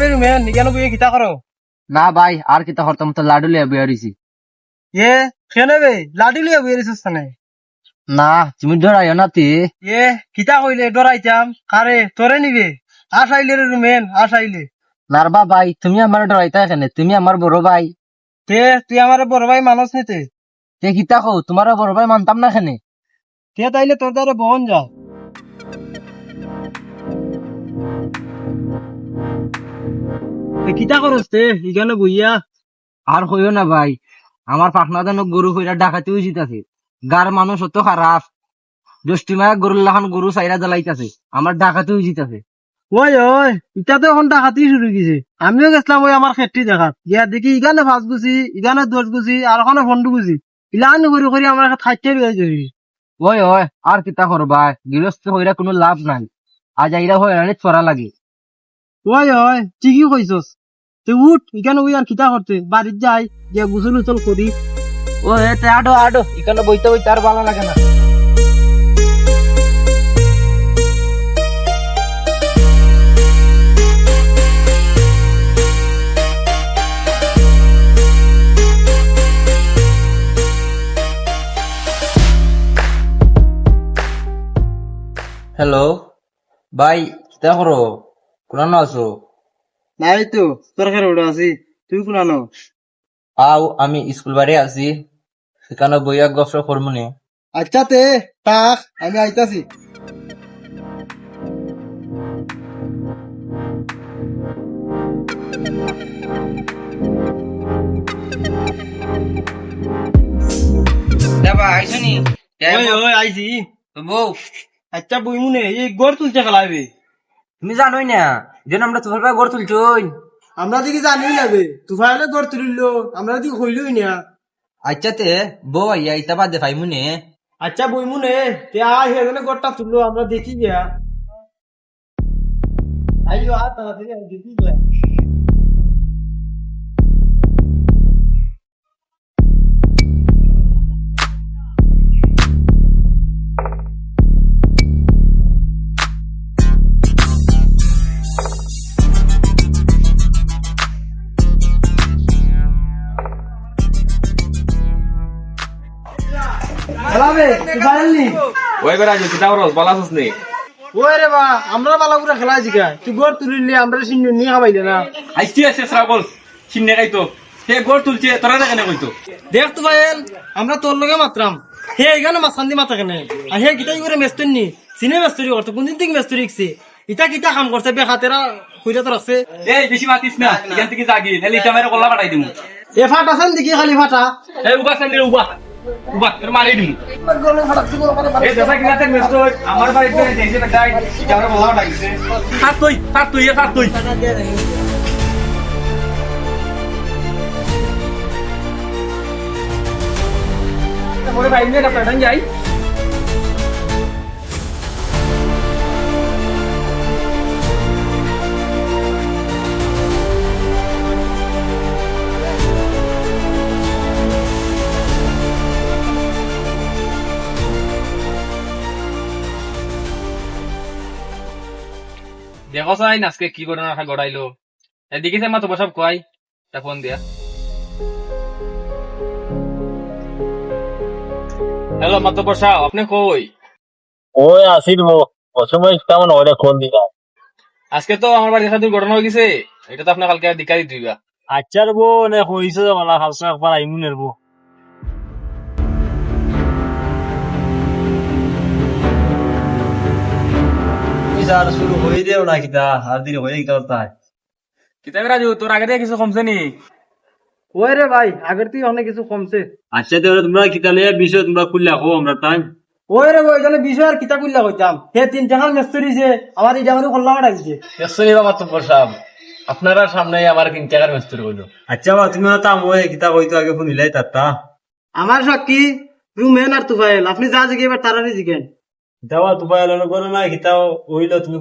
বে রুমেন ইগানো বইয়ে কিতা করো না ভাই আর কিতা হরতাম তো লাডু লিয়া রইছি এ কেনে বে লাডি লিয়ে বইয়ে রিসুস তানে না তুমি ডরাইও না তি এ কিতা কইলে ডরাইতাম কারে তোরে নিবে। আস আইলে রে রুমেন আস আইলে নারবা ভাই তুমি আমার ডরাইতা এখানে তুমি আমার বড় ভাই। তে তুই আমার বড় ভাই মানুষ নিতে তে? কিতা কও তোমার বড় ভাই মানতাম না এখানে। তে তাইলে তোর দ্বারা বহন যা। কিতা করস তে? ইগানো বইয়া আর কইও না ভাই। আমার পাখনা যেন গরু কইরা ডাকাতি উচিত আছে গার মানুষ অত খারাপ। দশটি মায়া গরুর গরু সাইরা জ্বালাইতাছে। আমার ডাকাতি উচিত আছে ওই ওই ইটা তো এখন ডাকাতি শুরু গেছে আমিও গেছিলাম ওই আমার খেটটি দেখাত। ইয়া দেখি ইগানে ফাঁস গুছি ইগানে দোষ গুছি আর ওখানে ফন্ডু গুছি। ইলান করে করে আমার থাকতে রয়েছে ওই ওই আর কিতা করবা? গৃহস্থ হইরা কোনো লাভ নাই। আজ আইরা হইরানি চড়া লাগে। ওই ওই ঠিকই কইছস। তুই উঠ ইখানে ওই আর কিতা করতে। বাড়ির যাই গিয়া গুসল উচল করি। ও এতে আডো আডো এখানে বইতে বইতে আর ভালো লাগে না। হ্যালো ভাই কিতা করো আছো? নাই তো তোর খেয়ে ওটা আছি তুই কোনানো? আও আমি স্কুল বাড়ি আছি। সেখানে বইয়া গপ্প করব নি আচ্ছা তে তাক আমি আইতাছি। যাবা আইছো নি? ওই ওই আইছি বউ আচ্ছা বই মুনে এই গড় তুলছে খেলাইবে তুমি জানোই না যেন আমরা তুফার ভাই গড় তুলছই আমরা দিকে জানি যাবে তুফাইলে গড় তুলিল আমরা দিকে হইলই না। আচ্ছা তে বউ আইয়া ইতা বাদে ভাই মুনে আচ্ছা বই মুনে তে আয় হেগনে গড়টা তুললো আমরা দেখি গিয়া। আইও আ তাড়াতাড়ি দেখি গিয়া। ওই করে আজ কিতা করস বালা আছিস নি। ওই রে বা আমরা বালাপুরা খেলা জিগা তুই গড় তুলিলে আমরা সিন্ধু নিয়ে খাবাইলে না। আইছি আছে শ্রাবল চিন্নে খাইতো। হে গোর তুলছে তোরা না কইতো। দেখ তো ভাইয়েল আমরা তোর লগে মাত্রাম। হে এখানে মাছান্দি মাথা কেনে? আর হে কিতা করে মেস্তরি নি? সিনে মেস্তরি করতে কোনদিন থেকে মেস্তরি শিখছে? ইটা কিতা কাম করছে বেখাতেরা হইরা তো রাখছে এই বেশি মাতিস না এখান থেকে জাগি নাহলে ইটা মেরে কল্লা কাটাই দিমু। এ ফাট আছেন দেখি খালি ফাটা? এই উবা সামনে উবা। আমার বাড়িতে মেরে ভাই মেয়ে কাপড় যাই। দেখো চাই আজকে কি করে রাখা গড়াইলো এদিকে সে মাতো বসব কয় তা ফোন দিয়া। হ্যালো মাতো বসাও আপনি কই ওই আসিল মো। অসময় কেমন ওটা কোন দিকা আজকে তো আমার বাড়ির সাথে ঘটনা হয়ে গেছে। এটা তো আপনার কালকে দিকা দিতে হইবা আচ্ছার বো নে কইছে মালা হালসা একবার আইমু নেরবো আর শুরু হয়ে দেও না কিতা আর দিন হয়ে গেল তাই। কিতাবে রাজু তোর আগে থেকে কিছু কমছে নি? ওই রে ভাই আগের তুই অনেক কিছু কমছে। আচ্ছা তাহলে তোমরা কিতা লিয়ে বিষয় তোমরা খুললে রাখো আমরা তাই ওই রে ওই এখানে বিষয় আর কিতা কইলা কইতাম হে তিন টাকা মেস্তরি যে আমার এই জামানো খোল্লা মারাইছে দেখছনি বাবা তো বসাব আপনারা সামনে আমার তিন টাকার মিস্ত্রি হইল আচ্ছা বা তুমি তা মই কিতা কইতো আগে শুনিলাই তাতা আমার সাক্ষী রুমেন আর তুফাইল আপনি যা জিগে এবার তারারি জিগেন কিতা বা তোমার এলো করে না কিতা হইল তুমি